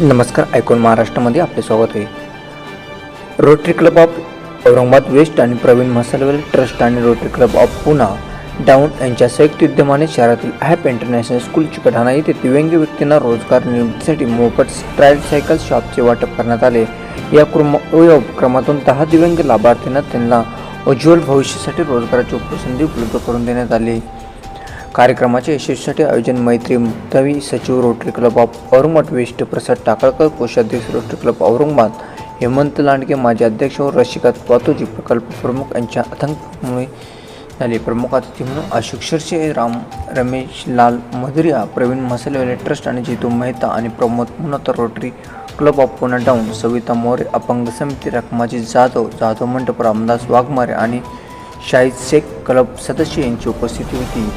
नमस्कार ऐकून महाराष्ट्रामध्ये आपले स्वागत आहे. Rotary club of Aurangabad west आणि प्रवीण मसालवेल ट्रस्ट आणि Rotary club of Poona down यांच्या संयुक्त उद्यमाने शहरातील हॅप इंटरनॅशनल स्कूल चिकटाणा येथे दिव्यांग व्यक्तींना रोजगार निर्मितीसाठी मोफत ट्रायल सायकल शॉपचे वाटप करण्यात आले. या क्रम या उपक्रमातून दहा दिव्यांग लाभार्थींना त्यांना उज्ज्वल भविष्यासाठी रोजगाराची उपसंधी उपलब्ध करून देण्यात आली. कार्यक्रमाचे यशस्वीसाठी आयोजन मैत्री मुक्तावी सचिव Rotary club of Aurangabad west Prasad Takalkar कोषाध्यक्ष रोटरी क्लब औरंगाबाद हेमंत लांडगे माजी अध्यक्ष व रशिकात पातोजी प्रकल्प प्रमुख यांच्या अथंकमुळे झाले प्रमुख अतिथी म्हणून अशोक शिरसे राम रमेश लाल मधुरिया प्रवीण मसलेवाले ट्रस्ट आणि जितू मेहता आणि Pramod मुनोतर Rotary club of Pune down Savita More अपंग समिती रखमाजी जाधव जाधव मंडप रामदास वाघमारे आणि शाहीद शेख क्लब सदस्य यांची उपस्थिती होती.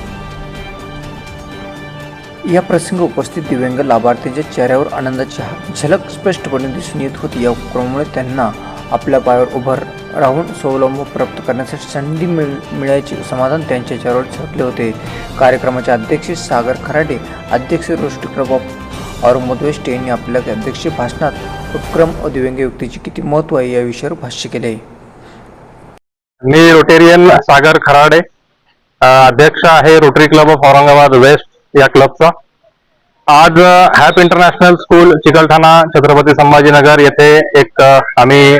या प्रसंगी उपस्थित दिव्यांग लाभार्थींच्या चेहऱ्यावर आनंदाची झलक स्पष्टपणे दिसून येत होती. या उपक्रमामुळे त्यांना आपल्या पायावर उभं राहून स्वावलंब प्राप्त करण्यासाठी संधी मिळ मिळायचे समाधान त्यांच्या चेहऱ्यावर झळकले होते. कार्यक्रमाचे अध्यक्ष सागर खराडे अध्यक्ष रोष्टी क्लब ऑफ औरंगाबाद वेस्ट यांनी आपल्या अध्यक्ष भाषणात उपक्रम व दिव्यांग व्यक्तीचे किती महत्त्व आहे या विषयावर भाष्य केले. मी रोटेरियन सागर खराडे अध्यक्ष आहे Rotary club of Aurangabad west. या क्लबचा आज हॅप इंटरनॅशनल स्कूल चिकलठाणा छत्रपती संभाजीनगर येथे एक आम्ही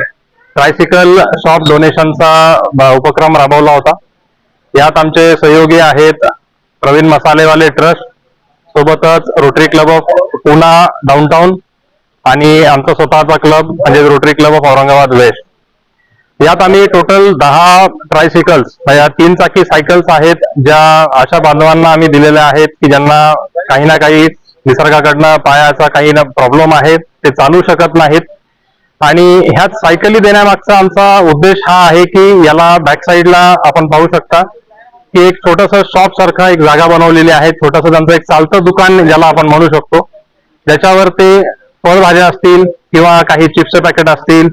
ट्रायसिकल शॉप डोनेशनचा उपक्रम राबवला होता. यात आमचे सहयोगी आहेत प्रवीण मसालेवाले ट्रस्ट सोबतच Rotary club of Poona downtown आणि आमचा स्वतःचा क्लब म्हणजे Rotary club of Aurangabad west यात आम्ही टोटल दहा ट्रायसिकल्स म्हणजे या तीन चाकी सायकल्स आहेत ज्या अशा बांधवांना आम्ही दिलेल्या आहेत की ज्यांना काही ना काही निसर्गाकडनं पायाचा काही ना प्रॉब्लेम आहे ते चालू शकत नाहीत. आणि ह्याच सायकली देण्यामागचा आमचा उद्देश हा आहे की याला बॅक साईडला आपण पाहू शकता की एक छोटस शॉप सारखं एक जागा बनवलेली आहे छोटस त्यांचं एक चालतं दुकान ज्याला आपण म्हणू शकतो. ज्याच्यावर ते फळभाज्या असतील किंवा काही चिप्सचे पॅकेट असतील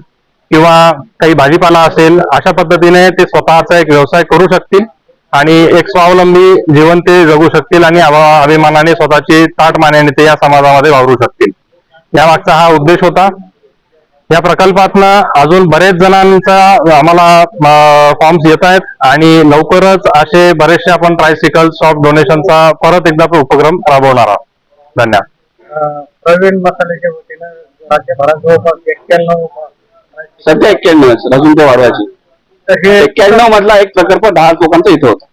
किंवा काही भाजीपाला असेल अशा पद्धतीने ते स्वतःचा एक व्यवसाय करू शकतील आणि एक स्वावलंबी जीवन ते जगू शकतील आणि अभिमानाने स्वतःची ताट मानेने ते या समाजामध्ये वावरू शकतील. यामागचा हा उद्देश होता. या प्रकल्पातनं अजून बरेच जणांचा आम्हाला फॉर्म्स येत आहेत आणि लवकरच असे बरेचसे आपण ट्रायसिकल शॉप डोनेशनचा परत एकदा उपक्रम राबवणार आहोत. धन्यवाद. प्रवीण मसाल्याच्या वतीनं राज्यभरात जवळपास एक्क्याण्णव सध्या एक्क्याण्णव आहे अजून ते वाढवायची. तर हे एक्क्याण्णव मधला एक प्रकल्प दहा लोकांचा इथं होता.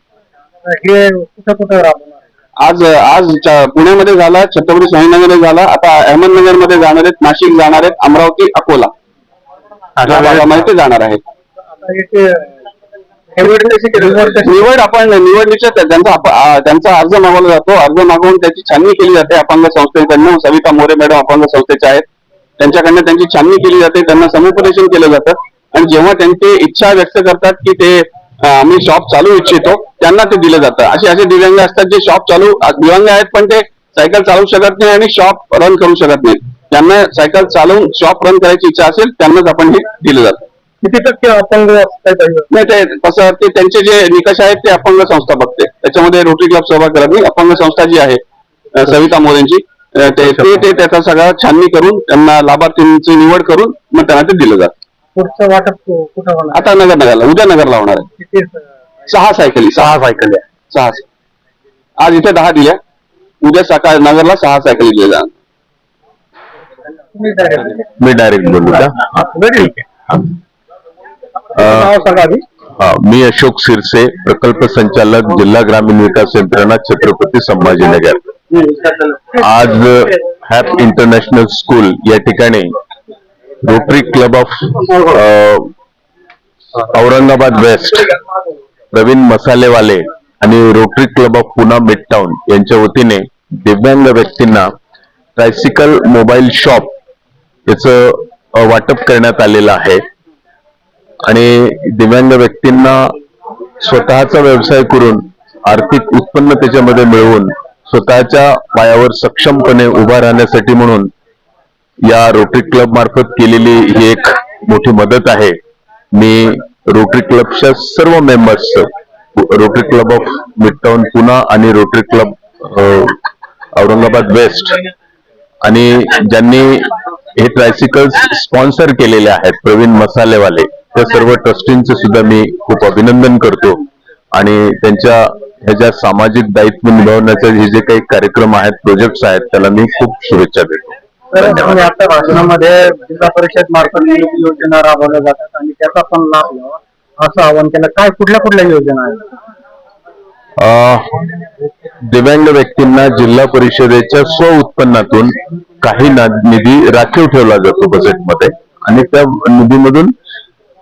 हे कुठं कुठं राबवणार आहे? आज आज च- पुण्यामध्ये झाला छत्रपती संभाजीनगरमध्ये झाला आता अहमदनगरमध्ये जाणार आहेत नाशिक जाणार आहेत अमरावती अकोला. भागामध्ये ते जाणार आहेत. आता निवड कशी केली निवड कशी निवड आपण निवडणुकीच्या त्या- त्यांचा आप- आ, त्यांचा अर्ज मागवला जातो. अर्ज मागवून त्याची छाननी केली जाते. अपंग संस्थेकडनं सविता मोरे मॅडम अपंग संस्थेच्या आहेत. त्यांच्याकडनं त्यांची छाननी केली जाते त्यांना समुपदेशन केलं जातं. आणि जेव्हा त्यांची इच्छा व्यक्त करतात की ते आम्ही शॉप चालू इच्छितो त्यांना ते दिलं जातं. असे असे दिव्यांग असतात जे शॉप चालू दिव्यांग आहेत पण ते सायकल चालवू शकत नाही आणि शॉप रन करू शकत नाही त्यांना सायकल चालवून शॉप रन करायची इच्छा असेल त्यांनाच आपण हे दिलं जातं. किती टक्के अपंग नाही ते कसं ते त्यांचे जे निकष आहेत ते अपंग संस्था बघते. त्याच्यामध्ये रोटरी क्लब सहभाग करत नाही. अपंग संस्था जी आहे सविता मोरेंची ते त्याचा सगळा छाननी करून त्यांना लाभार्थींची निवड करून मग त्यांना ते दिलं जातं. पुढचं वाटप कु- कुठं होणार? आता नगर नगरला उद्या नगरला होणार आहे. किती सहा सायकली सहा सायकल. आहे सहा आज इथे दहा दिल्या. उद्या सकाळ नगरला सहा सायकली दिल्या जाणार. तुम्ही? मी डायरेक्ट बोलू का? Ready? नाव सांगा आधी. हा, मी अशोक सिरसे प्रकल्प संचालक जिल्हा ग्रामीण विकास यंत्रणा छत्रपती संभाजीनगर. आज हॅप इंटरनॅशनल स्कूल या ठिकाणी rotary club of Aurangabad west Pravin Masalewale आणि rotary club of Poona midtown यांच्या वतीने दिव्यांग व्यक्तींना ट्रायसिकल मोबाईल शॉप याचं वाटप करण्यात आलेलं आहे. आणि दिव्यांग व्यक्तींना स्वतःचा व्यवसाय करून आर्थिक उत्पन्न त्याच्यामध्ये मिळवून स्वतःच्या पायावर सक्षमपणे उभा राहण्यासाठी म्हणून या रोटरी क्लब मार्फत केलेली ही एक मोठी मदत आहे. मी रोटरी क्लबच्या सर्व members Rotary club of midtown Poona आणि रोटरी क्लब औरंगाबाद वेस्ट आणि ज्यांनी हे ट्रायसिकल्स स्पॉन्सर केलेले आहेत प्रवीण मसालेवाले त्या सर्व ट्रस्टींचे सुद्धा मी खूप अभिनंदन करतो. आणि त्यांच्या ह्याच्या सामाजिक दायित्व निभावण्याचे हे जे काही कार्यक्रम आहेत प्रोजेक्ट्स आहेत त्याला मी खूप शुभेच्छा देतो. आपल्या भाषणामध्ये जिल्हा परिषद मार्फत योजना राबवल्या जातात आणि त्याचा पण लाभ घ्यावा असं आवाहन केलं. काय कुठल्या कुठल्या योजना आहेत? दिव्यांग व्यक्तींना जिल्हा परिषदेच्या स्व उत्पन्नातून काही निधी राखीव ठेवला जातो बजेटमध्ये आणि त्या निधीमधून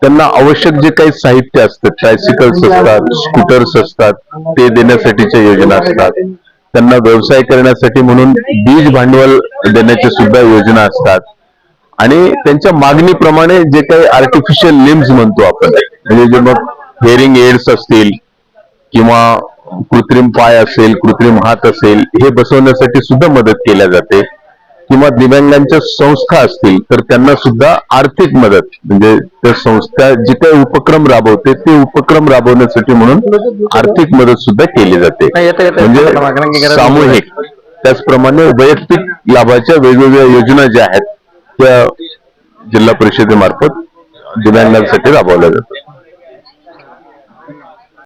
त्यांना आवश्यक जे काही साहित्य असतं ट्रायसिकल्स असतात स्कूटर्स असतात ते देण्यासाठीच्या योजना असतात. त्यांना व्यवसाय करण्यासाठी म्हणून बीज भांडवल देण्याच्या सुद्धा योजना असतात. आणि त्यांच्या मागणीप्रमाणे जे काही आर्टिफिशियल लिम्स म्हणतो आपण म्हणजे जे मग हेअरिंग एड्स असतील किंवा कृत्रिम पाय असेल कृत्रिम हात असेल हे बसवण्यासाठी सुद्धा मदत केल्या जाते. किंवा दिव्यांगांच्या संस्था असतील तर त्यांना सुद्धा आर्थिक मदत म्हणजे त्या संस्था जे काही उपक्रम राबवते ते उपक्रम राबवण्यासाठी म्हणून आर्थिक मदत सुद्धा केली जाते. म्हणजे सामूहिक त्याचप्रमाणे वैयक्तिक लाभाच्या वेगवेगळ्या योजना ज्या आहेत त्या जिल्हा परिषदेमार्फत दिव्यांगांसाठी राबवल्या जातात.